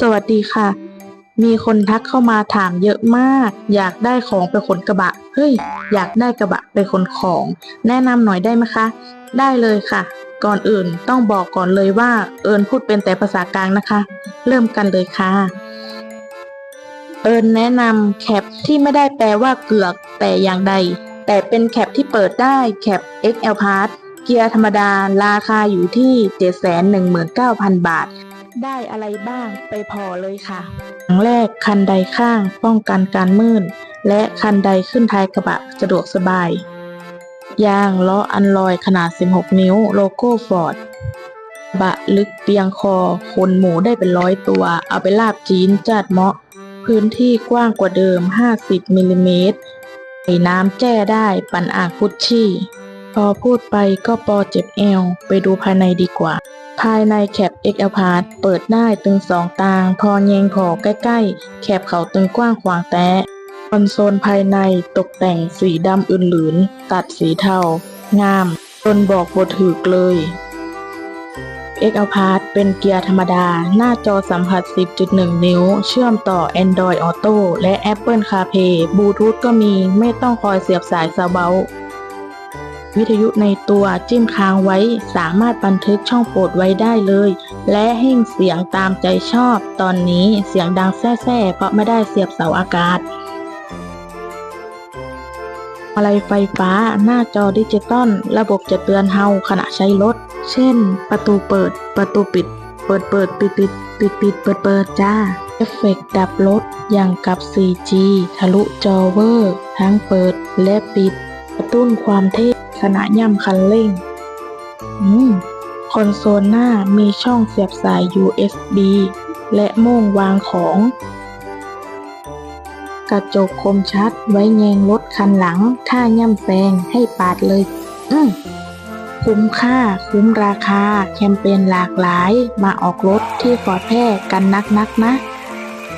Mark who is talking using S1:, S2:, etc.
S1: สวัสดีค่ะ มีคนทักเข้ามาถามเยอะมาก อยากได้ของไปขนกระบะ เฮ้ย อยากได้กระบะไปขนของ แนะนำหน่อยได้ไหมคะ ได้เลยค่ะ ก่อนอื่นต้องบอกก่อนเลยว่า เอิญพูดเป็นแต่ภาษากลางนะคะ เริ่มกันเลยค่ะ เอิญแนะนำแคปที่ไม่ได้แปลว่าเกือกแต่อย่างใด แต่เป็นแคปที่เปิดได้แคป XL Pass เกียร์ธรรมดาราคาอยู่ที่ 719,000 บาท ได้อะไรบ้างไปพอเลยค่ะอย่างแรกคันไดข้างป้องกันการมืดและคันไดขึ้นท้ายกระบะสะดวกสบาย ยางล้ออันลอยขนาด 16 นิ้วโลโก้ฟอร์ดบะลึกเปียงคอคนหมูได้เป็นร้อยตัว เอาไปลาบจีนจัดเหมาะ พื้นที่กว้างกว่าเดิม 50มิลลิเมตรใส่น้ำแจ้ได้ปั่นอ่างกุชชี่ พอพูดไปก็ปอเจ็บแอว ไปดูภายในดีกว่า ภายในแคป XL Pass เปิดได้ตึงสองตาง พอแยงพอใกล้ๆ แคปเขาตึงกว้างขวางแตะคอนโซลภายในตกแต่งสีดำอื่นหลืน ตัดสีเทา งามจนบอกบทถือเลย XL Pass เป็นเกียร์ธรรมดา หน้าจอสัมผัส 10.1 นิ้ว เชื่อมต่อ Android Auto และ Apple CarPlay บลูทูธก็มี ไม่ต้องคอยเสียบสายซาเบา วิทยุในตัวจิ้มค้างไว้ สามารถบันทึกช่องโปรดไว้ได้เลย และให้เสียงตามใจชอบ ตอนนี้เสียงดังแซ่ๆเพราะไม่ได้เสียบเสาอากาศอะไรไฟฟ้าหน้าจอดิจิตอลระบบจะเตือนเฮาขณะใช้รถ เช่น ประตูเปิด ประตูปิด เปิดเปิดปิดปิดปิดปิดเปิดเปิดจ้า เอฟเฟกต์ดับรถอย่างกับ 4G ทะลุจอเวอร์ ทั้งเปิดและปิด กระตุ้นความเท่ ขณะย่ำคันเร่ง อืม คอนโซลหน้ามีช่องเสียบสาย USB และโม่งวางของ กระจกคมชัดไว้แยงรถคันหลัง ถ้าย่ำแซงให้ปาดเลย อืมคุ้มค่า คุ้มราคา แคมเปญหลากหลาย มาออกรถที่ฟอร์ดแพร่กันนักๆนะ